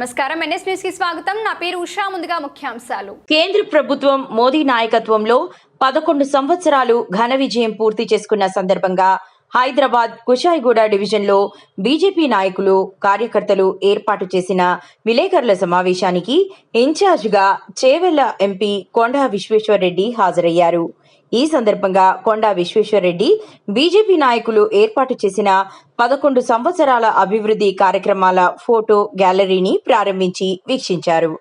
నమస్కారం. ఎన్ఎస్ న్యూస్కి స్వాగతం. నా పేరు ఉషా. ముందుగా ముఖ్యాంశాలు. కేంద్ర ప్రభుత్వం మోదీ నాయకత్వంలో పదకొండు సంవత్సరాలు ఘన విజయం పూర్తి చేసుకున్న సందర్భంగా హైదరాబాద్ కుషాయిగూడ డివిజన్లో బీజేపీ నాయకులు కార్యకర్తలు ఏర్పాటు చేసిన విలేకరుల సమావేశానికి ఇన్ఛార్జిగా చేవెళ్ళ ఎంపీ కొండా విశ్వేశ్వరరెడ్డి హాజరయ్యారు. ఈ సందర్భంగా కొండా విశ్వేశ్వరరెడ్డి బీజేపీ నాయకులు ఏర్పాటు చేసిన పదకొండు సంవత్సరాల అభివృద్ధి కార్యక్రమాల ఫోటో గ్యాలరీని ప్రారంభించి వీక్షించారు.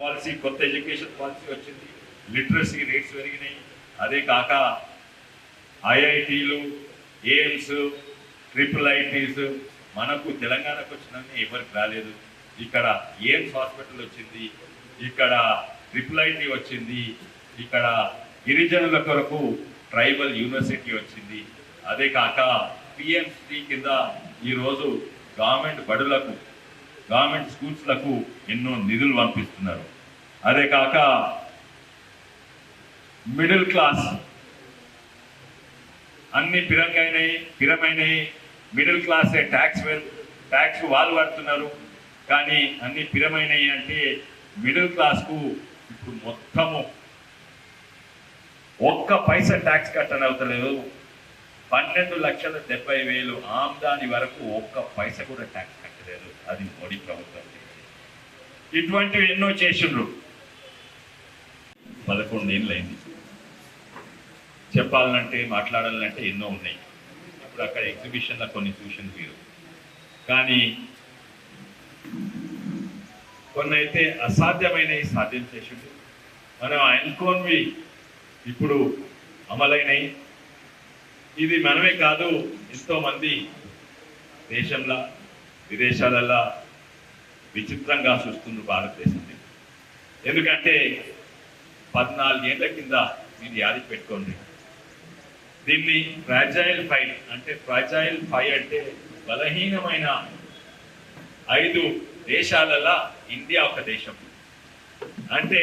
పాలసీ కొత్త ఎడ్యుకేషన్ పాలసీ వచ్చింది. లిటరసీ రేట్స్ పెరిగినాయి. అదే కాక ఐఐటీలు ఎయిమ్స్ ట్రిపుల్ ఐటీస్ మనకు తెలంగాణకు వచ్చినవన్నీ ఎవరికి రాలేదు. ఇక్కడ ఎయిమ్స్ హాస్పిటల్ వచ్చింది ఇక్కడ ట్రిపుల్ ఐటీ వచ్చింది ఇక్కడ గిరిజనుల కొరకు ట్రైబల్ యూనివర్సిటీ వచ్చింది. అదే కాక పిఎంసి కింద ఈరోజు గవర్నమెంట్ బడులకు గవర్నమెంట్ స్కూల్స్లకు ఎన్నో నిధులు పంపిస్తున్నారు. అదే కాక మిడిల్ క్లాస్ అన్ని పిరంగైనవి పిరమైనవి మిడిల్ క్లాస్ ట్యాక్స్ ట్యాక్స్ వాళ్ళు పడుతున్నారు కానీ అన్ని పిరమైనవి అంటే మిడిల్ క్లాస్కు ఇప్పుడు మొత్తము ఒక్క పైసా ట్యాక్స్ కట్టనవుతలేదు పన్నెండు లక్షల డెబ్బై వేలు ఆమ్దాని వరకు ఒక్క పైస కూడా ట్యాక్స్ కట్టలేదు అది మోడీ ప్రభుత్వం ఇటువంటివి ఎన్నో చేసిండ్రు. పదకొండేళ్ళైంది చెప్పాలంటే మాట్లాడాలంటే ఎన్నో ఉన్నాయి. ఇప్పుడు అక్కడ ఎగ్జిబిషన్లో కొన్ని చూసింది మీరు. కానీ కొన్ని అయితే అసాధ్యమైనవి సాధ్యం చేసిండు మనం అనుకోనివి ఇప్పుడు అమలైనవి ఇది మనమే కాదు ఎంతో మంది దేశంలో విదేశాలలో విచిత్రంగా చూస్తుంది భారతదేశాన్ని. ఎందుకంటే పద్నాలుగేళ్ళ కింద మీరు యాది పెట్టుకోండి దీన్ని ఫ్రాజైల్ ఫైవ్ అంటే ఫ్రాజైల్ ఫైవ్ అంటే బలహీనమైన ఐదు దేశాలలో ఇండియా ఒక దేశం. అంటే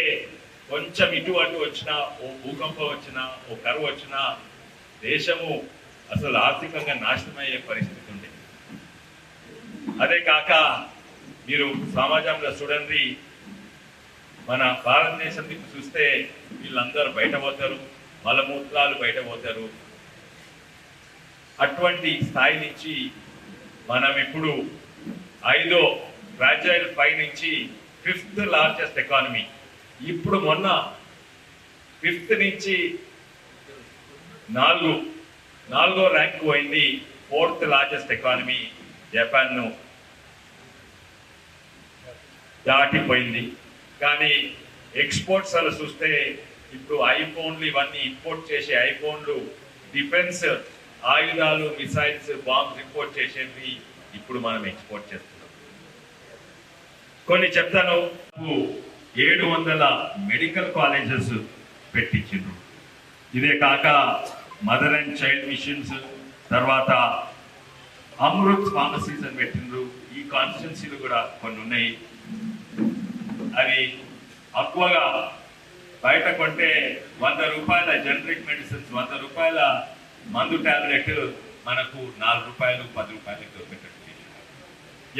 కొంచెం ఇటు అటు వచ్చినా ఓ భూకంపం వచ్చినా ఓ కరువు వచ్చినా దేశము అసలు ఆర్థికంగా నాశనమయ్యే పరిస్థితి అదే కాక మీరు సమాజంలో చూడండి. మన భారతదేశం దిక్కు చూస్తే వీళ్ళందరూ బయట పోతారు మలమూత్రాలు బయట పోతారు. అటువంటి స్థాయి నుంచి మనం ఇప్పుడు ఐదో ఫ్రాజైల్ ఫైవ్ నుంచి ఫిఫ్త్ లార్జెస్ట్ ఎకానమీ. ఇప్పుడు మొన్న ఫిఫ్త్ నుంచి నాలుగు నాలుగో ర్యాంక్ పోయింది ఫోర్త్ లార్జెస్ట్ ఎకానమీ జపాన్ను. దాటిపోయింది. కానీ ఎక్స్పోర్ట్స్ అలా చూస్తే ఇప్పుడు ఐఫోన్లు ఇవన్నీ ఇంపోర్ట్ చేసే ఐఫోన్లు డిఫెన్స్ ఆయుధాలు మిసైల్స్ బాంబ్స్ ఇంపోర్ట్ చేసేవి ఇప్పుడు మనం ఎక్స్పోర్ట్ చేస్తున్నాం. కొన్ని చెప్తాను. ఏడు వందల మెడికల్ కాలేజెస్ పెట్టించిండ్రు. ఇదే కాక మదర్ అండ్ చైల్డ్ మిషన్స్ తర్వాత అమృత్ ఫార్మసీస్ అని పెట్టిండ్రు. ఈ కాన్స్టిట్యున్సీలు కూడా కొన్ని ఉన్నాయి. అవి ఎక్కువగా బయట కొంటే వంద రూపాయల జనరిక్ మెడిసిన్స్ వంద రూపాయల మందు టాబ్లెట్ మనకు నాలుగు రూపాయలు పది రూపాయలకు దొరికేటట్టు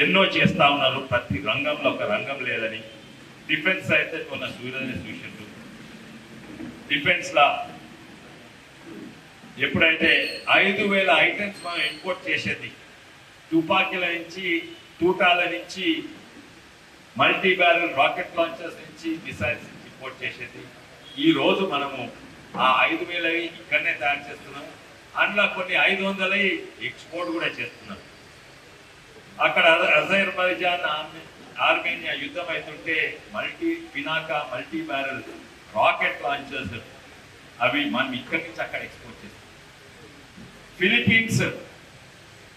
ఎన్నో చేస్తా ఉన్నారు. ప్రతి రంగంలో ఒక రంగం లేదని. డిఫెన్స్ అయితే కొన్న సూర్యని చూసిండ్రు డిఫెన్స్లా ఎప్పుడైతే ఐదు వేల ఐటమ్స్ మనం ఇంపోర్ట్ చేసేది తుపాకీల నుంచి తూటాల నుంచి మల్టీ బ్యారల్ రాకెట్ లాంచర్స్ నుంచి మిసైల్స్ నుంచి ఇంపోర్ట్ చేసేది. ఈ రోజు మనము ఆ ఐదు వేలవి ఇక్కడనే తయారు చేస్తున్నాం. అందులో కొన్ని ఐదు వందలవి ఎక్స్పోర్ట్ కూడా చేస్తున్నాం. అక్కడ అజ- అజర్బైజాన్ ఆర్మేనియా యుద్ధం అవుతుంటే multi Pinaka multi barrel rocket launchers అవి మనం ఇక్కడి నుంచి అక్కడ ఎక్స్పోర్ట్ చేస్తాం ఫిలిప్పీన్స్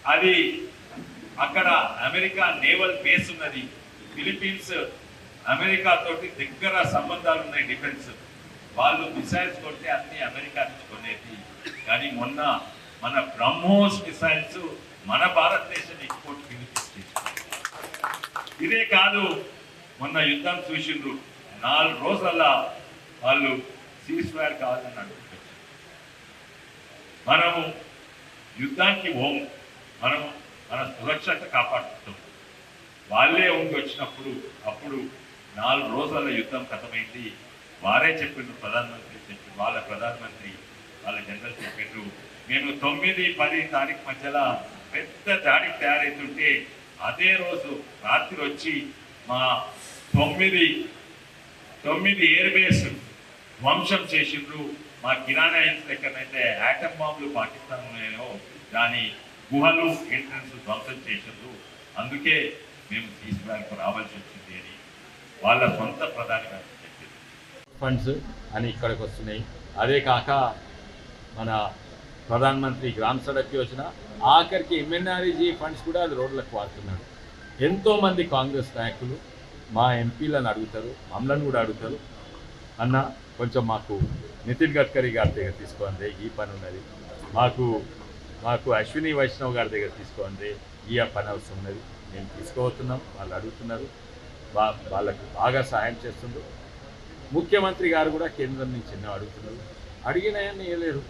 అది అక్కడ అమెరికా నేవల్ బేస్ ఉన్నది. ఫిలిపీన్స్ అమెరికా తోటి దగ్గర సంబంధాలు ఉన్నాయి డిఫెన్స్. వాళ్ళు మిసైల్స్ కొడితే అన్ని అమెరికా నుంచి కొనేది. కానీ మొన్న మన బ్రహ్మోస్ మిసైల్స్ మన భారతదేశం ఎక్స్పోర్ట్ ఫిలిప్పీన్స్ ఇదే కాదు మొన్న యుద్ధం చూసిండ్రు. నాలుగు రోజుల వాళ్ళు సీజ్ ఫైర్ కావాలని అడుగుతారు మనము యుద్ధానికి పోము. మనము మన సురక్షత కాపాడుకుంటాం వాళ్ళే ఉండి వచ్చినప్పుడు అప్పుడు నాలుగు రోజుల యుద్ధం కథమైంది. వారే చెప్పిండ్రు ప్రధానమంత్రి చెప్పి వాళ్ళ ప్రధానమంత్రి వాళ్ళ జనరల్ చెప్పిండ్రు నేను తొమ్మిది పది తారీఖు మధ్యలో పెద్ద దాడికి తయారైతుంటే అదే రోజు రాత్రి వచ్చి మా తొమ్మిది తొమ్మిది ఎయిర్ బేస్ ధ్వంసం చేసిండ్రు. మా కిరాణా ఇన్స్ ఎక్కడైతే యాటమ్ బాంబులు పాకిస్తాన్లో దాని గుహలు ఎంట్రన్స్ ధ్వంసం చేసిండ్రు. అందుకే మేము తీసుకురానికి రావాల్సి వచ్చింది అని వాళ్ళ సొంత ప్రధాని గారు చెప్పింది ఫండ్స్ అని ఇక్కడికి వస్తున్నాయి. అదే కాక మన ప్రధాన మంత్రి గ్రామ సడక్ యోజన ఆఖరికి ఎంఎన్ఆర్జీ ఫండ్స్ కూడా అది రోడ్లకు వాడుతున్నాడు ఎంతోమంది కాంగ్రెస్ నాయకులు మా ఎంపీలను అడుగుతారు మమ్మల్ని కూడా అడుగుతారు. అన్న కొంచెం మాకు నితిన్ గడ్కరీ గారి దగ్గర తీసుకోండి ఈ పని ఉన్నది. మాకు మాకు అశ్విని వైష్ణవ్ గారి దగ్గర తీసుకోండి ఈ పని అవసరం ఉన్నది. మేము తీసుకోబోతున్నాం వాళ్ళు అడుగుతున్నారు వాళ్ళకు బాగా సహాయం చేస్తుండ్రు. ముఖ్యమంత్రి గారు కూడా కేంద్రం నుంచి ఎన్నో అడుగుతున్నారు. అడిగినాయని ఇవ్వలేరు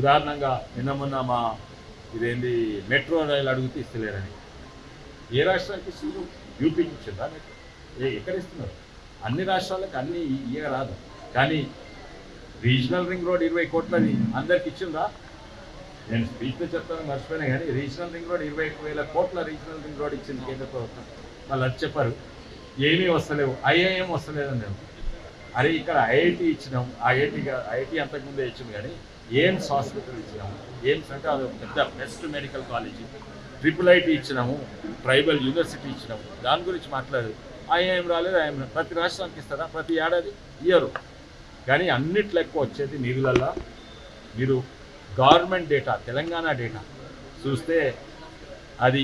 ఉదాహరణంగా నిన్న మొన్న మా ఇదేంది మెట్రో రైలు అడుగుతూ ఇస్తలేరని ఏ రాష్ట్రానికి ఇస్తున్నారు యూపీకి ఇచ్చిందా ఏ ఎక్కడ ఇస్తున్నారు? అన్ని రాష్ట్రాలకు అన్ని ఇయ్య రాదు కానీ రీజనల్ రింగ్ రోడ్ ఇరవై కోట్లది అందరికి ఇచ్చిందా నేను స్పీచ్లో చెప్తాను మర్చిపోయినా కానీ రీజనల్ రింగ్ రోడ్ ఇరవై వేల కోట్ల రీజనల్ రింగ్ రోడ్ ఇచ్చింది కేంద్ర ప్రభుత్వం. వాళ్ళు అది చెప్పారు. ఏమీ వస్తలేవు. ఐఐఎం వస్తలేదని నేను అరే ఇక్కడ ఐఐటి ఇచ్చినాం. ఐఐటి ఐఐటి అంతకుముందే ఇచ్చింది కానీ ఎయిమ్స్ హాస్పిటల్ ఇచ్చినాము. ఎయిమ్స్ అంటే అది పెద్ద best medical college. Triple IT ఇచ్చినాము. ట్రైబల్ యూనివర్సిటీ ఇచ్చినాము. దాని గురించి మాట్లాడదు ఐఐఎం రాలేదు ఐఎం ప్రతి రాష్ట్రానికి ఇస్తారా? ప్రతి ఏడాది ఇయ్యరు. కానీ అన్నిట్లెక్క ఎక్కువ వచ్చేది నిధులల్లా. మీరు గవర్నమెంట్ డేటా తెలంగాణ డేటా చూస్తే అది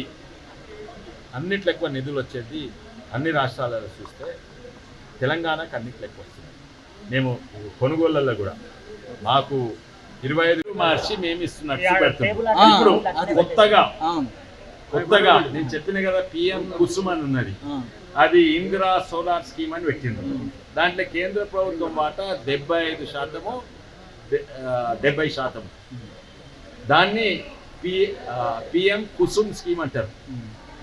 అన్నిట్లో ఎక్కువ నిధులు వచ్చేది అన్ని రాష్ట్రాలలో చూస్తే తెలంగాణకు అన్నిట్లో ఎక్కువ వస్తుంది. మేము కొనుగోళ్ళలో కూడా మాకు ఇరవై ఐదు మార్చి మేము ఇస్తున్నట్టు పెడుతున్నాం ఇప్పుడు కొత్తగా కొత్తగా నేను చెప్పిన కదా పిఎం కుసుమ్ అని ఉన్నది. అది ఇందిరా సోలార్ స్కీమ్ అని పెట్టింది దాంట్లో కేంద్ర ప్రభుత్వం వాటా డెబ్బై ఐదు శాతము డెబ్బై శాతం. దాన్ని పి పిఎం కుసుమ్ స్కీమ్ అంటారు.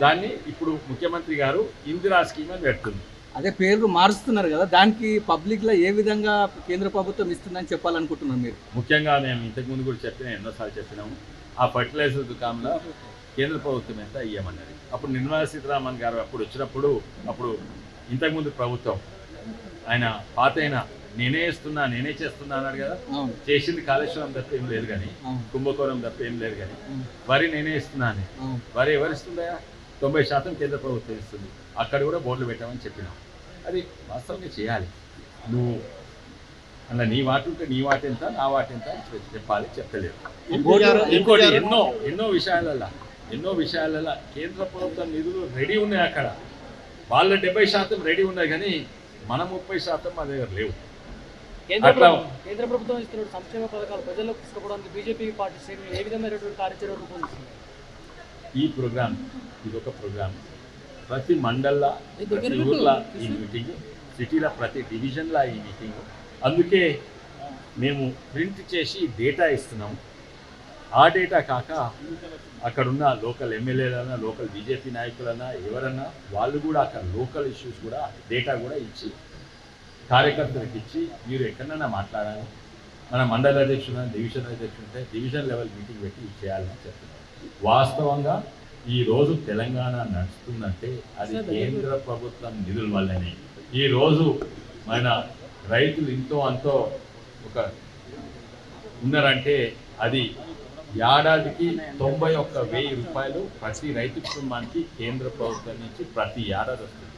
దాన్ని ఇప్పుడు ముఖ్యమంత్రి గారు ఇందిరా స్కీమ్ అని పెడుతుంది అదే పేర్లు మారుస్తున్నారు కదా దానికి పబ్లిక్లో ఏ విధంగా కేంద్ర ప్రభుత్వం ఇస్తుందని చెప్పాలనుకుంటున్నారు మీరు? ముఖ్యంగా మేము ఇంతకుముందు కూడా చెప్పిన ఎన్నోసార్లు చెప్పినాము. ఆ ఫర్టిలైజర్ దుకాణంలో కేంద్ర ప్రభుత్వం ఎంత ఇయ్యమన్నది. అప్పుడు నిర్మలా సీతారామన్ గారు అప్పుడు వచ్చినప్పుడు అప్పుడు ఇంతకుముందు ప్రభుత్వం ఆయన పాత అయిన నేనే ఇస్తున్నా నేనే చేస్తున్నా అన్నాడు కదా. చేసింది కాళేశ్వరం తప్ప ఏం లేదు కానీ కుంభకోణం తప్ప ఏం లేదు కానీ వరి నేనే ఇస్తున్నా అని. వరి ఎవరు ఇస్తుందా? తొంభై శాతం కేంద్ర ప్రభుత్వం ఇస్తుంది. అక్కడ కూడా బోర్డులు పెట్టామని చెప్పినాం. అది వాస్తవంగా చేయాలి. నువ్వు అలా నీ వాటి ఉంటే నీ వాటి ఎంత నా వాటి ఎంత చెప్పాలి చెప్పలేదు. ఇంకోటి ఎన్నో ఎన్నో విషయాలలో ఎన్నో విషయాలలో కేంద్ర ప్రభుత్వం నిధులు రెడీ ఉన్నాయి అక్కడ. వాళ్ళ డెబ్బై శాతం రెడీ ఉన్నాయి కానీ మన ముప్పై శాతం మా దగ్గర లేవు. అట్లా- కేంద్ర ప్రభుత్వం ఇస్తున్న సంక్షేమ పథకాలు ప్రజల్లోకి తీసుకుపోవడానికి బీజేపీ పార్టీ శ్రేణులు ఏ విధమైనటువంటి కార్యాచరణ రూపొందిస్తుంది? ఈ ప్రోగ్రామ్ ఇది ఒక ప్రోగ్రామ్. ప్రతి మండల్లో ప్రతి ఊర్లో ఈ మీటింగ్ సిటీలో ప్రతి డివిజన్లో ఈ మీటింగ్. అందుకే మేము ప్రింట్ చేసి డేటా ఇస్తున్నాం ఆ డేటా కాక అక్కడున్న లోకల్ ఎమ్మెల్యేలన్నా లోకల్ బీజేపీ నాయకులన్నా ఎవరన్నా వాళ్ళు కూడా అక్కడ లోకల్ ఇష్యూస్ కూడా డేటా కూడా ఇచ్చి కార్యకర్తలకు ఇచ్చి మీరు ఎక్కడైనా మాట్లాడాలి. మన మండల అధ్యక్షుడు డివిజన్ అధ్యక్షుడు ఉంటే డివిజన్ లెవెల్ మీటింగ్ పెట్టి చేయాలని చెప్తున్నారు. వాస్తవంగా ఈ రోజు తెలంగాణ నడుస్తుందంటే అది కేంద్ర ప్రభుత్వం నిధుల వల్లనే. ఈ రోజు మన రైతులు ఇంతో అంతో ఒక ఉన్నారంటే అది ఏడాదికి తొంభై ఒక్క వెయ్యి రూపాయలు ప్రతి రైతు కుటుంబానికి కేంద్ర ప్రభుత్వం నుంచి ప్రతి ఏడాది వస్తుంది.